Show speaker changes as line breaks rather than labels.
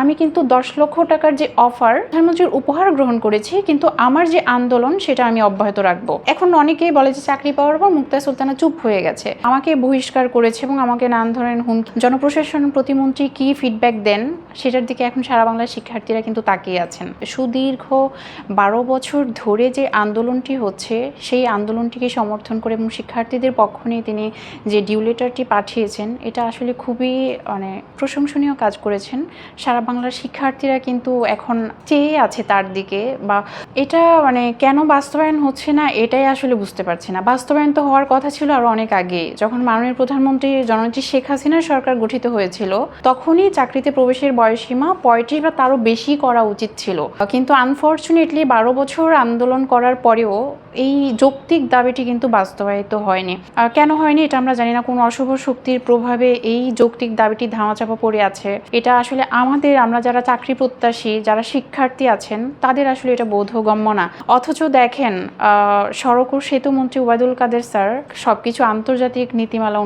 আমি কিন্তু দশ লক্ষ টাকার যে অফার প্রধানমন্ত্রীর উপহার গ্রহণ করেছি, কিন্তু আমার যে আন্দোলন সেটা আমি অব্যাহত রাখব। এখন অনেকেই বলে যে চাকরি পাওয়ার পর মুক্তা সুলতানা চুপ হয়ে গেছে। আমাকে বহিষ্কার করেছে এবং আমাকে নান ধরেন হুমকি, জনপ্রশাসন প্রতিমন্ত্রী কি ফিডব্যাক দেন সেটার দিকে এখন সারা বাংলার শিক্ষার্থীরা কিন্তু তাকিয়ে আছেন। সুদীর্ঘ বারো বছর ধরে যে আন্দোলনটি হচ্ছে, সেই আন্দোলনটিকে সমর্থন করে এবং শিক্ষার্থীদের পক্ষ নিয়ে তিনি যে ডিউলেটারটি পাঠিয়েছেন, এটা আসলে খুবই মানে প্রশংসনীয় কাজ করেছেন। সারা বাংলার শিক্ষার্থীরা কিন্তু এখন চেয়ে আছে তার দিকে বা এটা মানে কেন বাস্তবায়ন হচ্ছে না এটাই আসলে বুঝতে পারছি না। বাস্তবায়ন তো হওয়ার কথা ছিল আরও অনেক আগে। যখন মাননীয় প্রধানমন্ত্রী জননেত্রী শেখ হাসিনার সরকার গঠিত হয়েছিল, তখনই চাকরিতে প্রবেশের বয়সীমা পঁয়ত্রিশ বা তারও বেশি করা উচিত ছিল। কিন্তু আনফর্চুনেটলি বারো বছর আন্দোলন করার পরেও এই যৌক্তিক দাবিটি কিন্তু বাস্তবায়িত হয়নি। কেন হয়নি এটা আমরা জানি না। কোনো অশুভ শক্তির প্রভাবে এই যৌক্তিক দাবিটি ধামাচাপা পড়ে আছে। এটা আসলে আমাদের আমরা যারা চাকরি প্রত্যাশী, যারা শিক্ষার্থী আছেন, তাদের আসলে এটা বোধগম্য না। অথচ দেখেন সড়ক ও সেতু মন্ত্রী ওবায়দুল কাদের স্যার সবকিছু আন্তর্জাতিক নীতিমালা